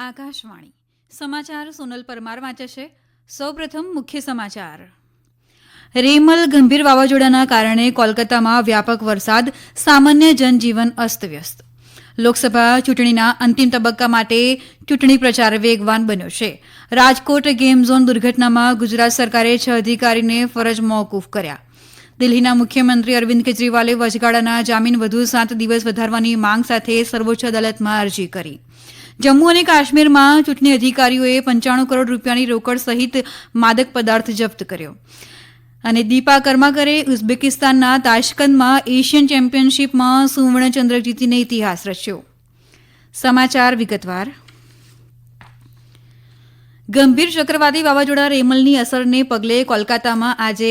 આકાશવાણી. સમાચાર સોનલ પરમાર વાંચે છે. સૌપ્રથમ મુખ્ય સમાચાર. રેમલ ગંભીર વાવાઝોડાના કારણે કોલકાતામાં વ્યાપક વરસાદ, સામાન્ય જનજીવન અસ્તવ્યસ્ત. લોકસભા ચૂંટણીના અંતિમ તબક્કા માટે ચૂંટણી પ્રચાર વેગવાન બન્યો છે. રાજકોટ ગેમ ઝોન દુર્ઘટનામાં ગુજરાત સરકારે છ અધિકારીને ફરજ મોકૂફ કર્યા. દિલ્હીના મુખ્યમંત્રી અરવિંદ કેજરીવાલે વચગાળાના જામીન વધુ સાત દિવસ વધારવાની માંગ સાથે સર્વોચ્ચ અદાલતમાં અરજી કરી. જમ્મુ અને કાશ્મીરમાં ચૂંટણી અધિકારીઓએ પંચાણું કરોડ રૂપિયાની રોકડ સહિત માદક પદાર્થ જપ્ત કર્યો. અને દીપા કર્માકરે ઉઝબેકિસ્તાનના તાશ્કંદમાં એશિયન ચેમ્પિયનશિપમાં સુવર્ણચંદ્રક જીતીને ઇતિહાસ રચ્યો. સમાચાર વિગતવાર. ગંભીર ચક્રવાતી વાવાઝોડા રેમલની અસરને પગલે કોલકાતામાં આજે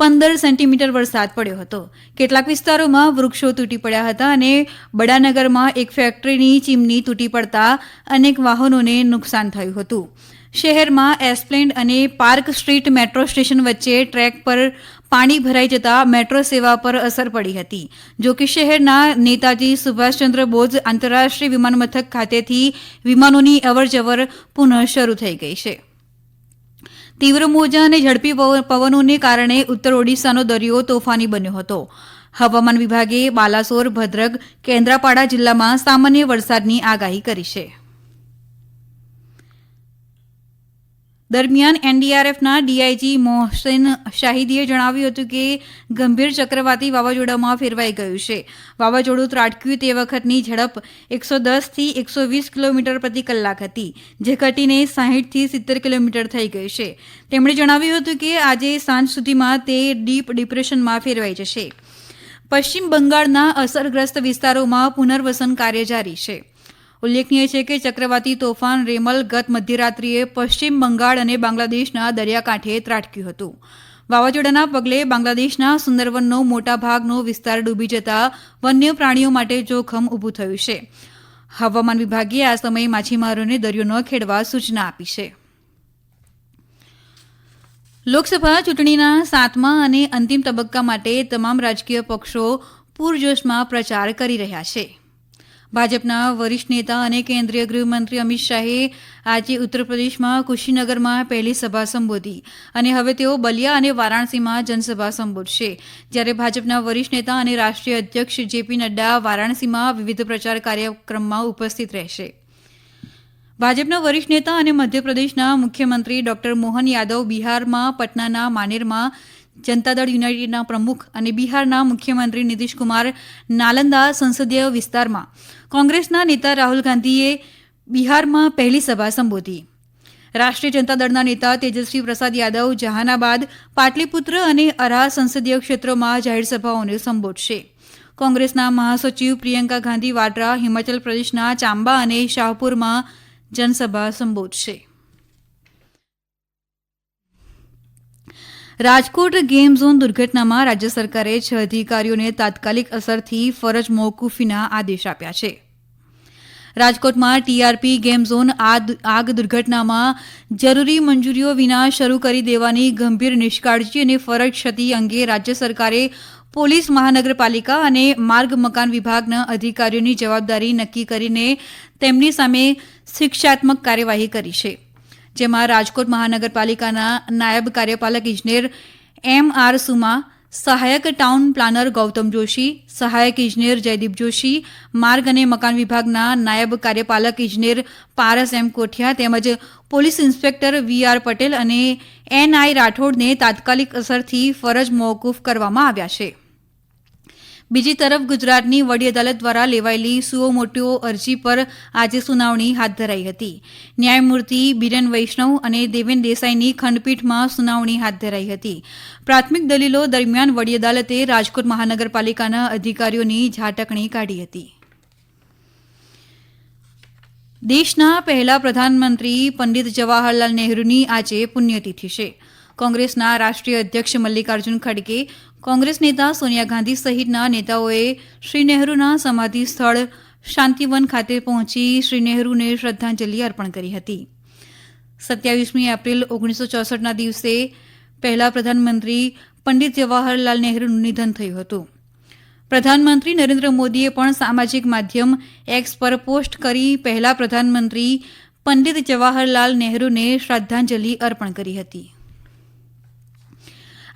પંદર સેન્ટીમીટર વરસાદ પડ્યો હતો. કેટલાક વિસ્તારોમાં વૃક્ષો તૂટી પડ્યા હતા અને બડાનગરમાં એક ફેક્ટરીની ચીમની તૂટી પડતા અનેક વાહનોને નુકસાન થયું હતું. શહેરમાં એસ્પ્લેન્ડ અને પાર્ક સ્ટ્રીટ મેટ્રો સ્ટેશન વચ્ચે ટ્રેક પર પાણી ભરાઈ જતા મેટ્રો સેવા પર અસર પડી હતી. જો કે શહેરના નેતાજી સુભાષચંદ્ર બોઝ આંતરરાષ્ટ્રીય વિમાનમથક ખાતેથી વિમાનોની અવરજવર પુનઃ શરૂ થઈ ગઈ છે. તીવ્ર મોજા અને ઝડપી પવનોને કારણે ઉત્તર ઓડિશાનો દરિયો તોફાની બન્યો હતો. હવામાન વિભાગે બાલાસોર, ભદ્રક, કેન્દ્રાપાડા જિલ્લામાં સામાન્ય વરસાદની આગાહી કરી છે. દરમિયાન એનડીઆરએફના ડીઆઈજી મોહસેન શાહિદીએ જણાવ્યું હતું કે ગંભીર ચક્રવાતી વાવાઝોડામાં ફેરવાઈ ગયું છે. વાવાઝોડું ત્રાટક્યું તે વખતની ઝડપ એકસો દસથી એકસો વીસ કિલોમીટર પ્રતિ કલાક હતી, જે ઘટીને સાહીઠથી સિત્તેર કિલોમીટર થઈ ગઈ છે. તેમણે જણાવ્યું હતું કે આજે સાંજ સુધીમાં તે ડીપ ડિપ્રેશનમાં ફેરવાઈ જશે. પશ્ચિમ બંગાળના અસરગ્રસ્ત વિસ્તારોમાં પુનર્વસન કાર્ય જારી છે. ઉલ્લેખનીય છે કે ચક્રવાતી તોફાન રેમલ ગત મધ્યરાત્રિએ પશ્ચિમ બંગાળ અને બાંગ્લાદેશના દરિયાકાંઠે ત્રાટક્યું હતું. વાવાઝોડાના પગલે બાંગ્લાદેશના સુંદરવનનો મોટા ભાગનો વિસ્તાર ડૂબી જતા વન્ય પ્રાણીઓ માટે જોખમ ઊભું થયું છે. હવામાન વિભાગે આ સમયે માછીમારોને દરિયો ન ખેડવા સૂચના આપી છે. લોકસભા ચૂંટણીના સાતમા અને અંતિમ તબક્કા માટે તમામ રાજકીય પક્ષો પૂરજોશમાં પ્રચાર કરી રહ્યા છે. ભાજપના વરિષ્ઠ નેતા અને કેન્દ્રીય ગૃહમંત્રી અમિત શાહે આજે ઉત્તરપ્રદેશમાં કુશીનગરમાં પહેલી સભા સંબોધી અને હવે તેઓ બલિયા અને વારાણસીમાં જનસભા સંબોધશે. જ્યારે ભાજપના વરિષ્ઠ નેતા અને રાષ્ટ્રીય અધ્યક્ષ જેપી નડ્ડા વારાણસીમાં વિવિધ પ્રચાર કાર્યક્રમમાં ઉપસ્થિત રહેશે. ભાજપના વરિષ્ઠ નેતા અને મધ્યપ્રદેશના મુખ્યમંત્રી ડોક્ટર મોહન યાદવ બિહારમાં, પટનાના માનેરમાં, જનતા દળ યુનાઇટેડના પ્રમુખ અને બિહારના મુખ્યમંત્રી નીતિશકુમાર નાલંદા સંસદીય વિસ્તારમાં કોંગ્રેસના નેતા રાહુલ ગાંધીએ બિહારમાં પહેલી સભા સંબોધી. રાષ્ટ્રીય જનતા દળના નેતા તેજસ્વી પ્રસાદ યાદવ જહાનાબાદ, પાટલીપુત્ર અને અરા સંસદીય ક્ષેત્રોમાં જાહેરસભાઓને સંબોધશે. કોંગ્રેસના મહાસચિવ પ્રિયંકા ગાંધી વાડ્રા, હિમાચલ પ્રદેશના ચાંબા અને શાહપુરમાં જનસભા સંબોધશે. રાજકોટ ગેમ ઝોન દુર્ઘટનામાં રાજ્ય સરકારે છ અધિકારીઓને તાત્કાલિક અસરથી ફરજ મોકૂફીના આદેશ આપ્યા છે. રાજકોટમાં ટીઆરપી ગેમ ઝોન આગ દુર્ઘટનામાં જરૂરી મંજૂરીઓ વિના શરૂ કરી દેવાની ગંભીર નિષ્કાળજી અને ફરજ ક્ષતિ અંગે રાજ્ય સરકારે પોલીસ મહાનગરપાલિકા અને માર્ગ મકાન વિભાગના અધિકારીઓની જવાબદારી નક્કી કરીને તેમની સામે શિક્ષાત્મક કાર્યવાહી કરી છે. જેમાં રાજકોટ મહાનગરપાલિકાના નાયબ કાર્યપાલક ઇજનેર એમ આર સુમા, સહાયક ટાઉન પ્લાનર ગૌતમ જોશી, સહાયક ઇજનેર જયદીપ જોશી, માર્ગ અને મકાન વિભાગના નાયબ કાર્યપાલક ઇજનેર પારસ એમ કોઠિયા તેમજ police inspector V R Patel અને એન આઈ રાઠોડને તાત્કાલિક અસરથી ફરજ મોકૂફ કરવામાં આવ્યા છે. બીજી તરફ ગુજરાતની વડી અદાલત દ્વારા લેવાયેલી સુઓ મોટો અરજી પર આજે સુનાવણી હાથ ધરાઈ હતી. ન્યાયમૂર્તિ બિરેન વૈષ્ણવ અને દેવેન દેસાઈની ખંડપીઠમાં સુનાવણી હાથ ધરાઈ હતી. પ્રાથમિક દલીલો દરમિયાન વડી અદાલતે રાજકોટ મહાનગરપાલિકાના અધિકારીઓની ઝાટકણી કાઢી હતી. દેશના પહેલા પ્રધાનમંત્રી પંડિત જવાહરલાલ નહેરુની આજે પુણ્યતિથિ છે. કોંગ્રેસના રાષ્ટ્રીય અધ્યક્ષ મલ્લિકાર્જુન ખડગે, કોંગ્રેસ નેતા સોનિયા ગાંધી સહિતના નેતાઓએ શ્રી નહેરુના સમાધિ સ્થળ શાંતિવન ખાતે પહોંચી શ્રી નહેરુને શ્રદ્ધાંજલિ અર્પણ કરી હતી. સત્યાવીસમી એપ્રિલ ઓગણીસો ચોસઠના દિવસે પહેલા પ્રધાનમંત્રી પંડિત જવાહરલાલ નહેરુનું નિધન થયું હતું. પ્રધાનમંત્રી નરેન્દ્ર મોદીએ પણ સામાજિક માધ્યમ એક્સ પર પોસ્ટ કરી પહેલા પ્રધાનમંત્રી પંડિત જવાહરલાલ નહેરુને શ્રદ્ધાંજલિ અર્પણ કરી હતી.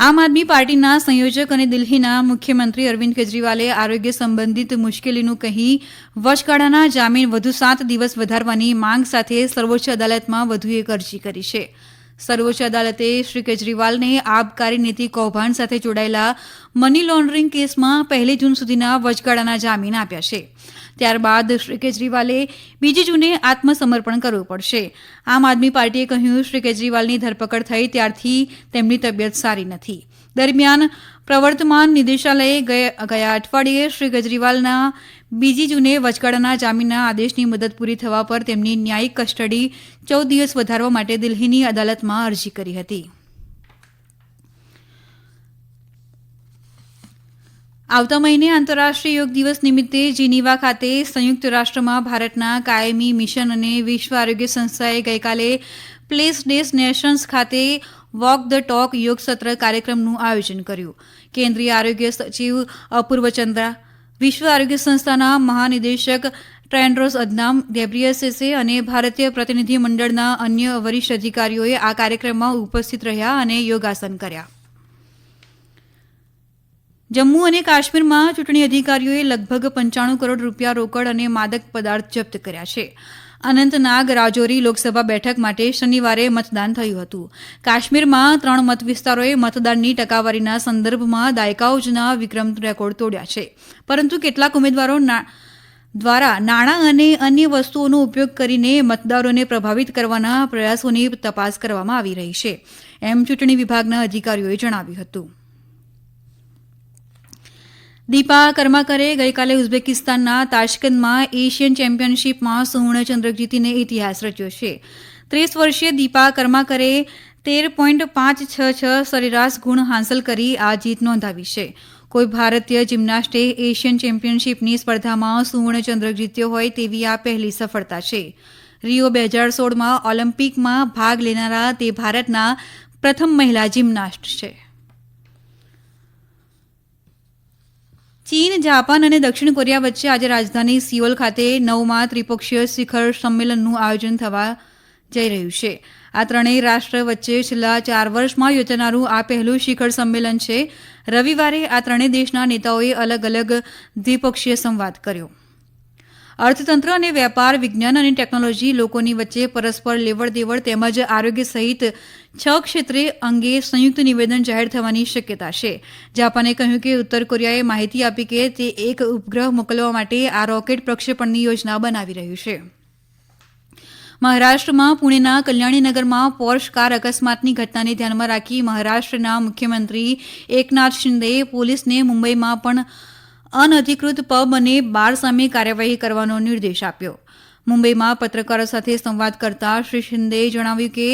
આમ આદમી પાર્ટીના સંયોજક અને દિલ્હીના મુખ્યમંત્રી અરવિંદ કેજરીવાલે આરોગ્ય સંબંધિત મુશ્કેલીનું કહી વચગાળાના જામીન વધુ સાત દિવસ વધારવાની માંગ સાથે સર્વોચ્ચ અદાલતમાં વધુ એક અરજી કરી છે. સર્વોચ્ચ અદાલતે શ્રી કેજરીવાલને આબકારી નીતિ કૌભાંડ સાથે જોડાયેલા મની લોન્ડરિંગ કેસમાં પહેલી જૂન સુધીના વચગાળાના જામીન આપ્યા છે. ત્યારબાદ શ્રી કેજરીવાલે બીજી જૂને આત્મસમર્પણ કરવું પડશે. આમ આદમી પાર્ટીએ કહ્યું, શ્રી કેજરીવાલની ધરપકડ થઈ ત્યારથી તેમની તબિયત સારી નથી. દરમિયાન પ્રવર્તમાન નિદેશાલયે ગયા અઠવાડિયે શ્રી કેજરીવાલના બીજી જૂને વચગાળાના જામીનના આદેશની મુદત પૂરી થવા પર તેમની ન્યાયિક કસ્ટડી ચૌદ દિવસ વધારવા માટે દિલ્હીની અદાલતમાં અરજી કરી હતી. આવતા મહિને આંતરરાષ્ટ્રીય યોગ દિવસ નિમિત્તે જીનીવા ખાતે સંયુક્ત રાષ્ટ્રમાં ભારતના કાયમી મિશન અને વિશ્વ આરોગ્ય સંસ્થાએ ગઈકાલે પ્લેસ ડેસ નેશન્સ ખાતે વોક ધ ટોક યોગ સત્ર કાર્યક્રમનું આયોજન કર્યું. કેન્દ્રીય આરોગ્ય સચિવ અપૂર્વ ચંદ્રા, વિશ્વ આરોગ્ય સંસ્થાના મહાનિદેશક ટ્રેન્ડ્રોસ અદનામ ગેબ્રિયસેસે અને ભારતીય પ્રતિનિધિમંડળના અન્ય વરિષ્ઠ અધિકારીઓએ આ કાર્યક્રમમાં ઉપસ્થિત રહ્યા અને યોગાસન કર્યા. જમ્મુ અને કાશ્મીરમાં ચૂંટણી અધિકારીઓએ લગભગ પંચાણું કરોડ રૂપિયા રોકડ અને માદક પદાર્થ જપ્ત કર્યા છે. અનંતનાગ રાજૌરી લોકસભા બેઠક માટે શનિવારે મતદાન થયું હતું. કાશ્મીરમાં ત્રણ મત વિસ્તારોએ મતદાનની ટકાવારીના સંદર્ભમાં દાયકાઓ જૂના વિક્રમ રેકોર્ડ તોડ્યા છે. પરંતુ કેટલાક ઉમેદવારો દ્વારા નાણાં અને અન્ય વસ્તુઓનો ઉપયોગ કરીને મતદારોને પ્રભાવિત કરવાના પ્રયાસોની તપાસ કરવામાં આવી રહી છે. એમ ચૂંટણી વિભાગના અધિકારીઓએ જણાવ્યું હતું. દીપા કર્માકરે ગઈકાલે ઉઝબેકિસ્તાનના તાશ્કંદમાં એશિયન ચેમ્પિયનશીપમાં સુવર્ણચંદ્રક જીતીને ઇતિહાસ રચ્યો છે. ત્રીસ વર્ષીય દીપા કર્માકરે તેર પોઈન્ટ પાંચ છ છ સરેરાશ ગુણ હાંસલ કરી આ જીત નોંધાવી છે. કોઈ ભારતીય જિમ્નાસ્ટે એશિયન ચેમ્પિયનશીપની સ્પર્ધામાં સુવર્ણચંદ્રક જીત્યો હોય તેવી આ પહેલી સફળતા છે. રિયો બે હજાર સોળમાં ઓલિમ્પિકમાં ભાગ લેનારા તે ભારતના પ્રથમ મહિલા જિમ્નાસ્ટ છે. ચીન, જાપાન અને દક્ષિણ કોરિયા વચ્ચે આજે રાજધાની સિયોલ ખાતે નવમાં ત્રિપક્ષીય શિખર સંમેલનનું આયોજન થવા જઈ રહ્યું છે. આ ત્રણેય રાષ્ટ્ર વચ્ચે છેલ્લા ચાર વર્ષમાં યોજાનારું આ પહેલું શિખર સંમેલન છે. રવિવારે આ ત્રણેય દેશના નેતાઓએ અલગ અલગ દ્વિપક્ષીય સંવાદ કર્યો. અર્થતંત્ર અને વેપાર, વિજ્ઞાન અને ટેકનોલોજી લોકોની વચ્ચે પરસ્પર લેવડ દેવડ તેમજ આરોગ્ય સહિત છ ક્ષેત્રે અંગે સંયુક્ત નિવેદન જાહેર થવાની શક્યતા છે. જાપાને કહ્યું કે ઉત્તર કોરિયાએ માહિતી આપી કે તે એક ઉપગ્રહ મોકલવા માટે આ રોકેટ પ્રક્ષેપણની યોજના બનાવી રહ્યું છે. મહારાષ્ટ્રમાં પુણેના કલ્યાણીનગરમાં પોર્શ કાર અકસ્માતની ઘટનાને ધ્યાનમાં રાખી મહારાષ્ટ્રના મુખ્યમંત્રી એકનાથ શિંદેએ પોલીસને મુંબઈમાં પણ અનધિકૃત પબ અને બાર સામે કાર્યવાહી કરવાનો નિર્દેશ આપ્યો. મુંબઈમાં પત્રકારો સાથે સંવાદ કરતા શ્રી શિંદેએ જણાવ્યું કે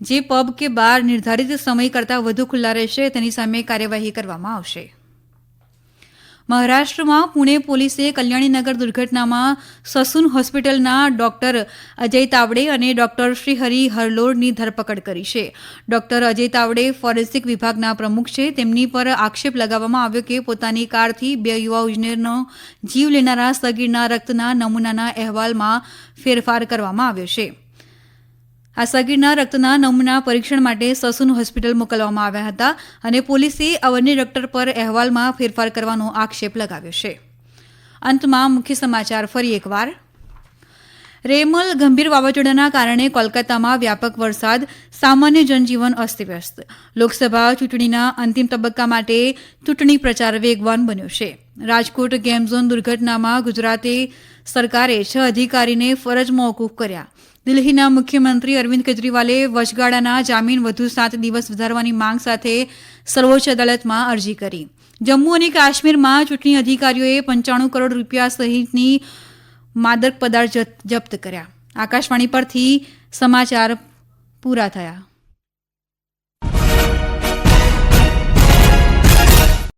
જે પબ કે બાર નિર્ધારિત સમય કરતાં વધુ ખુલ્લા રહેશે, તેની સામે કાર્યવાહી કરવામાં આવશે. મહારાષ્ટ્રમાં પુણે પોલીસે કલ્યાણીનગર દુર્ઘટનામાં સસુન હોસ્પિટલના ડોક્ટર અજય તાવડે અને ડોક્ટર શ્રીહરિ હરલોડની ધરપકડ કરી છે. ડોક્ટર અજય તાવડે ફોરેન્સિક વિભાગના પ્રમુખ છે. તેમની પર આક્ષેપ લગાવવામાં આવ્યો કે પોતાની કારથી બે યુવા ઇજનેરનો જીવ લેનારા સગીરના રક્તના નમૂનાના અહેવાલમાં ફેરફાર કરવામાં આવ્યો છે. આ સગીરના રક્તના નમૂના પરીક્ષણ માટે સસુન હોસ્પિટલ મોકલવામાં આવ્યા હતા અને પોલીસે અવન્ય ડોક્ટર પર અહેવાલમાં ફેરફાર કરવાનો આક્ષેપ લગાવ્યો છે. અંતમાં મુખ્ય સમાચાર ફરી એકવાર. રેમલ ગંભીર વાવાઝોડાના કારણે કોલકાતામાં વ્યાપક વરસાદ, સામાન્ય જનજીવન અસ્તવ્યસ્ત. લોકસભા ચૂંટણીના અંતિમ તબક્કા માટે ચૂંટણી પ્રચાર વેગવાન બન્યો છે. રાજકોટ ગેમ ઝોન દુર્ઘટનામાં ગુજરાતે સરકારે છ અધિકારીને ફરજ મોકૂફ કર્યા. દિલ્હીના મુખ્યમંત્રી અરવિંદ કેજરીવાલે વચગાળાના જામીન વધુ સાત દિવસ વધારવાની માંગ સાથે સર્વોચ્ચ અદાલતમાં અરજી કરી. જમ્મુ અને કાશ્મીરમાં ચૂંટણી અધિકારીઓએ પંચાણું કરોડ રૂપિયા સહિતની માદક પદાર્થ જપ્ત કર્યા. આકાશવાણી પરથી સમાચાર પૂરા થયા.